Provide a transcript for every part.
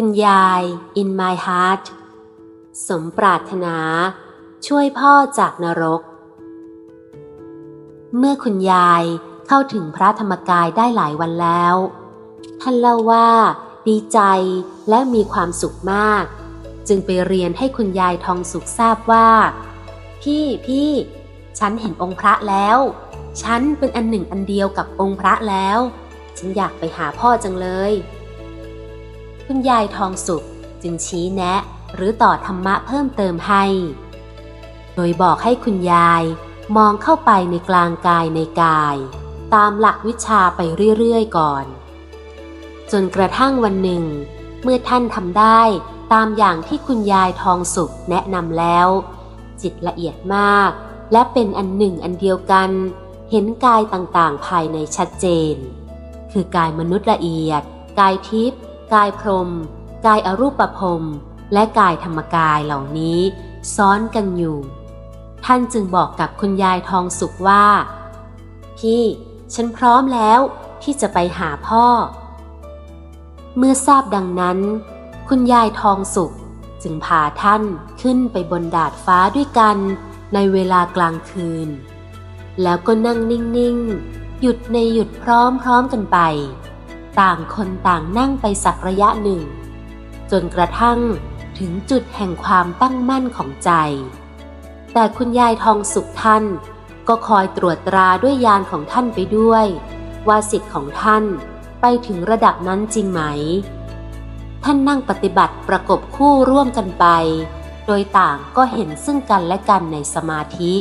คุณยาย in my heart สมปรารถนา ช่วยพ่อจากนรก เมื่อคุณยายเข้าถึงพระธรรมกายได้หลายวันแล้ว ท่านเล่าว่า ดีใจและมีความสุขมาก จึงไปเรียนให้คุณยายทองสุขทราบว่า พี่พี่ ฉันเห็นองค์พระแล้ว ฉันเป็นอันหนึ่งอันเดียวกับองค์พระแล้ว ฉันอยากไปหาพ่อจังเลย คุณยายทองสุขจึงชี้แนะ หรือต่อธรรมะเพิ่มเติมให้ โดยบอกให้คุณยายมองเข้าไปในกลางกายในกาย ตามหลักวิชาไปเรื่อยๆก่อน จนกระทั่งวันหนึ่ง เมื่อท่านทำได้ตามอย่างที่คุณยายทองสุขแนะนำแล้ว จิตละเอียดมาก และเป็นอันหนึ่งอันเดียวกัน เห็นกายต่างๆภายในชัดเจน คือกายมนุษย์ละเอียด กายทิพย์ กายพรม กายอรูปภพและกายธรรมกายเหล่านี้ซ้อนกันอยู่ ท่านจึงบอกกับคุณยายทองสุขว่า พี่ ฉันพร้อมแล้วที่จะไปหาพ่อ เมื่อทราบดังนั้น คุณยายทองสุขจึงพาท่านขึ้นไปบนดาดฟ้าด้วยกันในเวลากลางคืน แล้วก็นั่งนิ่ง ๆ หยุดในหยุดพร้อม ๆ กันไป ต่างคนต่างนั่งไปสักระยะหนึ่ง จนกระทั่งถึงจุดแห่งความตั้งมั่นของใจ แต่คุณยายทองสุขท่าน ก็คอยตรวจตราด้วยยานของท่านไปด้วย ว่าสิทธิ์ของท่านไปถึงระดับนั้นจริงไหม ท่านนั่งปฏิบัติประกบคู่ร่วมกันไป โดยต่างก็เห็นซึ่งกันและกันในสมาธิ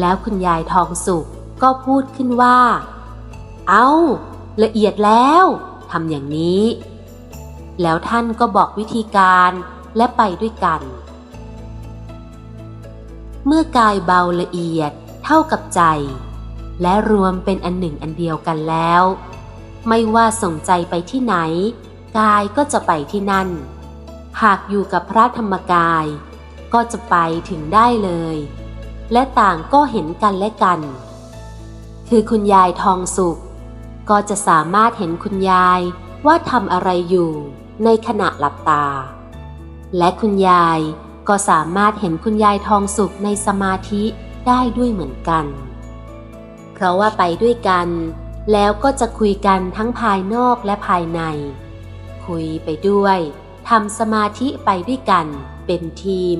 แล้วคุณยายทองสุขก็พูดขึ้นว่า เอา ละเอียดแล้วทำอย่างนี้ แล้วท่านก็บอกวิธีการและไปด้วยกัน เมื่อกายเบาละเอียดเท่ากับใจ และรวมเป็นอันหนึ่งอันเดียวกันแล้ว ไม่ว่าส่งใจไปที่ไหน กายก็จะไปที่นั่น หากอยู่กับพระธรรมกาย ก็จะไปถึงได้เลย และต่างก็เห็นกันและกัน คือคุณยายทองสุข ก็จะสามารถเห็นคุณยายว่าทำอะไรอยู่ในขณะหลับตา และคุณยายก็สามารถเห็นคุณยายทองสุขในสมาธิได้ด้วยเหมือนกัน เพราะว่าไปด้วยกัน แล้วก็จะคุยกันทั้งภายนอกและภายใน คุยไปด้วยทำสมาธิไปด้วยกัน เป็นทีม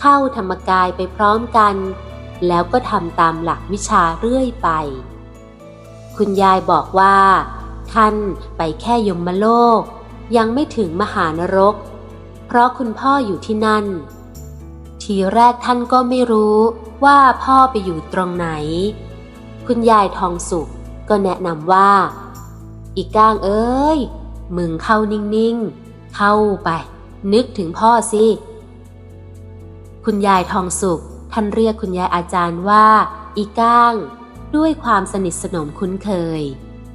เข้าธรรมกายไปพร้อมกัน แล้วก็ทำตามหลักวิชาเรื่อยไป คุณยายบอกว่า ท่านไปแค่ยมโลก ยังไม่ถึงมหานรก เพราะคุณพ่ออยู่ที่นั่น ทีแรกท่านก็ไม่รู้ว่าพ่อไปอยู่ตรงไหน คุณยายทองสุขก็แนะนำว่า อีกก้างเอ้ย มึงเข้านิ่งๆ เข้าไป นึกถึงพ่อสิ คุณยายทองสุขท่านเรียกคุณยายอาจารย์ว่า อีก้าง ด้วยความสนิทสนมคุ้นเคย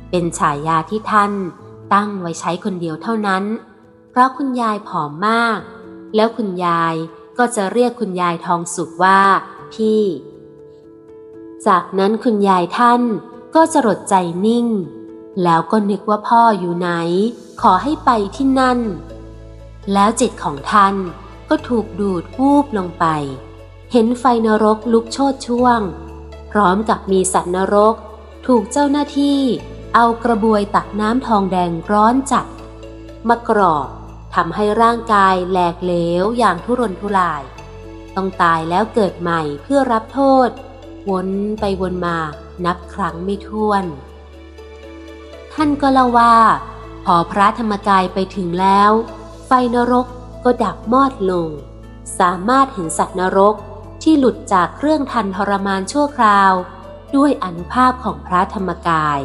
เป็นฉายาที่ท่านตั้งไว้ใช้คนเดียวเท่านั้น เพราะคุณยายผอมมาก แล้วคุณยายก็จะเรียกคุณยายทองสุขว่า พี่ จากนั้นคุณยายท่านก็จะรดใจนิ่ง แล้วก็นึกว่าพ่ออยู่ไหน ขอให้ไปที่นั่น แล้วจิตของท่านก็ถูกดูดวูบลงไป เห็นไฟนรกลุกโชดช่วง พร้อมกับมีสัตว์นรก ถูกเจ้าหน้าที่ เอากระบวยตักน้ำทองแดงร้อนจัด มากรอบทำให้ร่างกายแหลกเหลวอย่างทุรนทุราย ต้องตายแล้วเกิดใหม่เพื่อรับโทษ วนไปวนมานับครั้งไม่ถ้วน ท่านก็เล่าว่า พอพระธรรมกายไปถึงแล้ว ไฟนรกก็ดับมอดลง สามารถเห็นสัตว์นรก ที่หลุดจากเครื่องทันทรมานชั่วคราว ด้วยอนุภาพของพระธรรมกาย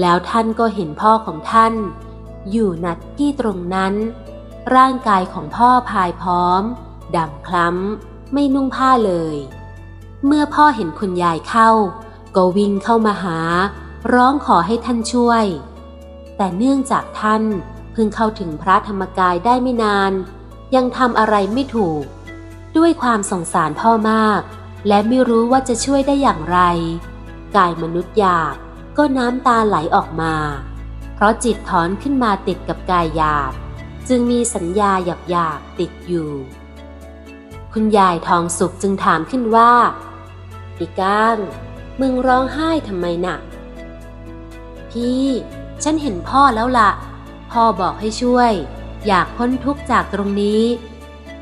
แล้วท่านก็เห็นพ่อของท่าน อยู่นัดที่ตรงนั้น ร่างกายของพ่อพายพร้อมดำคล้ำ ไม่นุ่งผ้าเลย เมื่อพ่อเห็นคุณยายเข้า ก็วิ่งเข้ามาหา ร้องขอให้ท่านช่วย แต่เนื่องจากท่านเพิ่งเข้าถึงพระธรรมกายได้ไม่นาน ยังทำอะไรไม่ถูก ด้วยความสงสารพ่อมาก และไม่รู้ว่าจะช่วยได้อย่างไร กายมนุษย์หยาบก็น้ำตาไหลออกมา เพราะจิตถอนขึ้นมาติดกับกายหยาบ จึงมีสัญญาหยาบๆติดอยู่ คุณยายทองสุขจึงถามขึ้นว่าปีก้าง มึงร้องไห้ทำไมน่ะพี่ ฉันเห็นพ่อแล้วละ่ะ พ่อบอกให้ช่วย อยากพ้นทุกข์จากตรงนี้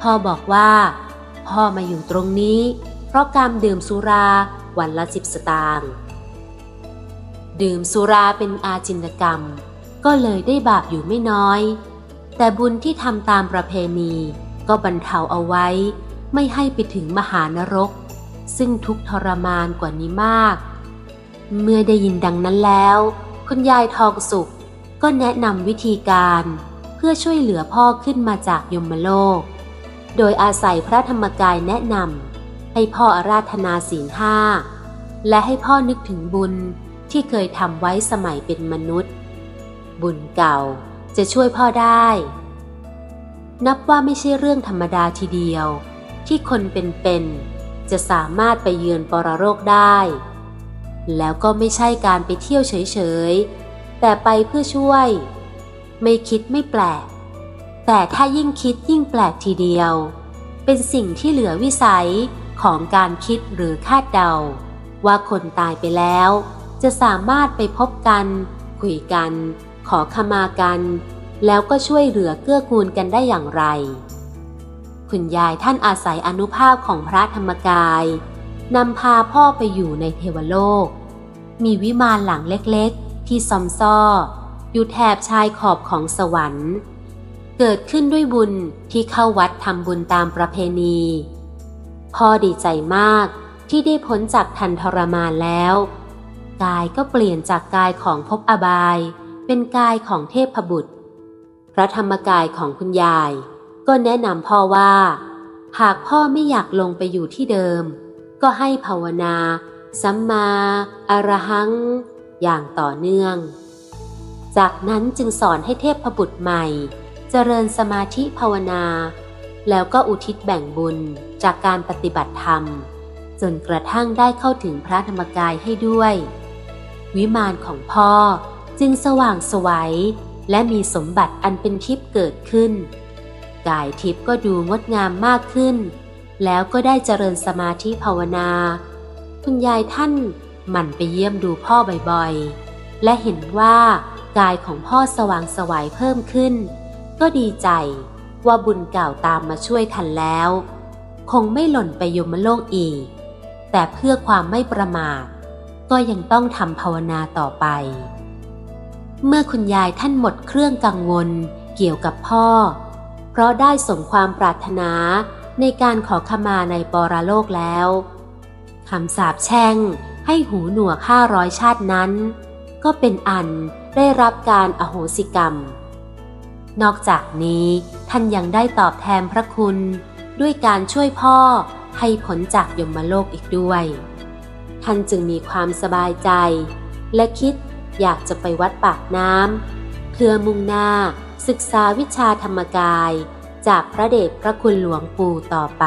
พ่อบอกว่า พ่อมาอยู่ตรงนี้ เพราะการดื่มสุราวันละสิบสตางค์ดื่มสุราเป็นอาจินกรรม ก็เลยได้บาปอยู่ไม่น้อย แต่บุญที่ทำตามประเพณีก็บรรเทาเอาไว้ ไม่ให้ไปถึงมหานรก ซึ่งทุกทรมานกว่านี้มาก เมื่อได้ยินดังนั้นแล้ว คุณยายทองสุขก็แนะนำวิธีการ เพื่อช่วยเหลือพ่อขึ้นมาจากยมโลก โดยอาศัยพระธรรมกายแนะนำให้พ่ออาราธนาศีลห้าและให้พ่อนึกถึงบุญที่เคยทำไว้สมัยเป็นมนุษย์ บุญเก่าจะช่วยพ่อได้ นับว่าไม่ใช่เรื่องธรรมดาทีเดียว ที่คนเป็นๆจะสามารถไปเยือนปรโรคได้ แล้วก็ไม่ใช่การไปเที่ยวเฉยๆ แต่ไปเพื่อช่วย ไม่คิดไม่แปลก แต่ถ้ายิ่งคิดยิ่งแปลกทีเดียว เป็นสิ่งที่เหลือวิสัยของการคิดหรือคาดเดา ว่าคนตายไปแล้ว จะสามารถไปพบกัน คุยกัน ขอขมากัน แล้วก็ช่วยเหลือเกื้อกูลกันได้อย่างไร คุณยายท่านอาศัยอนุภาพของพระธรรมกายนำพาพ่อไปอยู่ในเทวโลก มีวิมานหลังเล็กๆ ที่ซอมซ่ออยู่แถบชายขอบของสวรรค์ เกิดขึ้นด้วยบุญที่เข้าวัดทำบุญตามประเพณี พ่อดีใจมากที่ได้พ้นจากทันทรมานแล้ว กายก็เปลี่ยนจากกายของภพอบาย เป็นกายของเทพบุตร พระธรรมกายของคุณยาย ก็แนะนำพ่อว่า หากพ่อไม่อยากลงไปอยู่ที่เดิม ก็ให้ภาวนาสัมมาอรหัง อย่างต่อเนื่อง จากนั้นจึงสอนให้เทพบุตรใหม่ เจริญสมาธิภาวนา แล้วก็อุทิศแบ่งบุญจากการปฏิบัติธรรม จนกระทั่งได้เข้าถึงพระธรรมกายให้ด้วย วิมานของพ่อจึงสว่างสวัยและมีสมบัติอันเป็นทิพย์เกิดขึ้น กายทิพย์ก็ดูงดงามมากขึ้น แล้วก็ได้เจริญสมาธิภาวนา คุณยายท่านหมั่นไปเยี่ยมดูพ่อบ่อยๆ และเห็นว่ากายของพ่อสว่างสวัยเพิ่มขึ้น ก็ดีใจว่าบุญเก่าตามมาช่วยทันแล้ว คงไม่หล่นไปยมโลกอีก แต่เพื่อความไม่ประมาท ก็ยังต้องทำภาวนาต่อไป เมื่อคุณยายท่านหมดเครื่องกังวลเกี่ยวกับพ่อ เพราะได้สมความปรารถนาในการขอขมาในปรโลกแล้วคำสาปแช่งให้หูหนวกห้าร้อยชาตินั้น ก็เป็นอันได้รับการอโหสิกรรม นอกจากนี้ท่านยังได้ตอบแทนพระคุณ ด้วยการช่วยพ่อให้ผลจากยมโลกอีกด้วย ท่านจึงมีความสบายใจ และคิดอยากจะไปวัดปากน้ำเพื่อมุ่งหน้าศึกษาวิชาธรรมกาย จากพระเดชพระคุณหลวงปู่ต่อไป